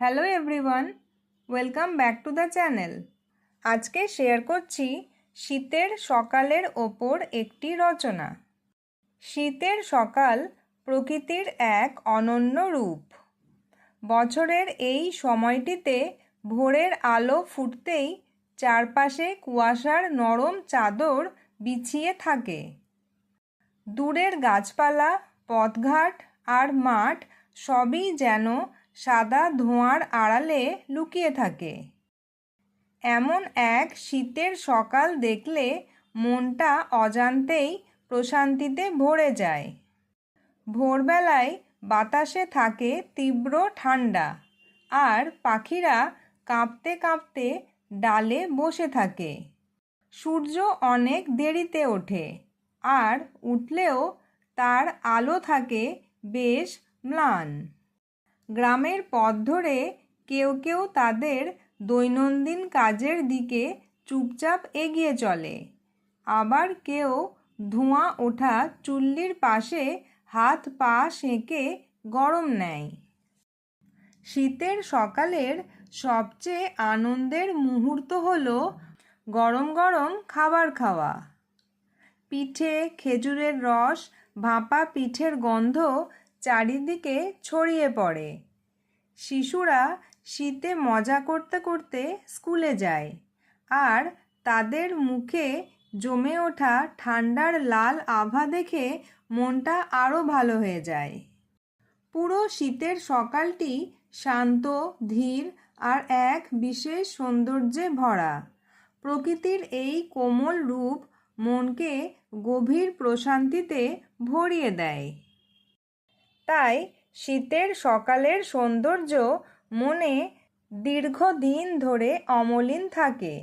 Hello everyone, welcome back to the channel. আজকে share করছি শীতের সকালের ওপর একটি রচনা। শীতের সকাল প্রকৃতির এক অনন্য রূপ। বছরের এই সময়টিতে ভোরের আলো ফুটতেই চারপাশে কুয়াশার নরম চাদর বিছিয়ে থাকে। দূরের গাছপালা, পথঘাট আর মাঠ সবই যেন সাদা ধোঁয়ার আড়ালে লুকিয়ে থাকে। এমন এক শীতের সকাল দেখলে মনটা অজান্তেই প্রশান্তিতে ভরে যায়। ভোরবেলায় বাতাসে থাকে তীব্র ঠান্ডা আর পাখিরা কাঁপতে কাঁপতে ডালে বসে থাকে। সূর্য অনেক দেরিতে ওঠে আর উঠলেও তার আলো থাকে বেশ ম্লান। গ্রামের পথ ধরে কেউ কেউ তাদের দৈনন্দিন কাজের দিকে চুপচাপ এগিয়ে চলে। আবার কেউ ধোঁয়া ওঠা চুল্লির পাশে হাত পা সেঁকে গরম নেয়। শীতের সকালের সবচেয়ে আনন্দের মুহূর্ত হল গরম গরম খাবার খাওয়া। পিঠে খেজুরের রস, ভাপা পিঠের গন্ধ চারিদিকে ছড়িয়ে পড়ে। শিশুরা শীতে মজা করতে করতে স্কুলে যায় আর তাদের মুখে জমে ওঠা ঠান্ডার লাল আভা দেখে মনটা আরও ভালো হয়ে যায়। পুরো শীতের সকালটি শান্ত, ধীর আর এক বিশেষ সৌন্দর্যে ভরা। প্রকৃতির এই কোমল রূপ মনকে গভীর প্রশান্তিতে ভরিয়ে দেয়। তাই শীতের সকালের সৌন্দর্য মনে দীর্ঘদিন ধরে অমলিন থাকে।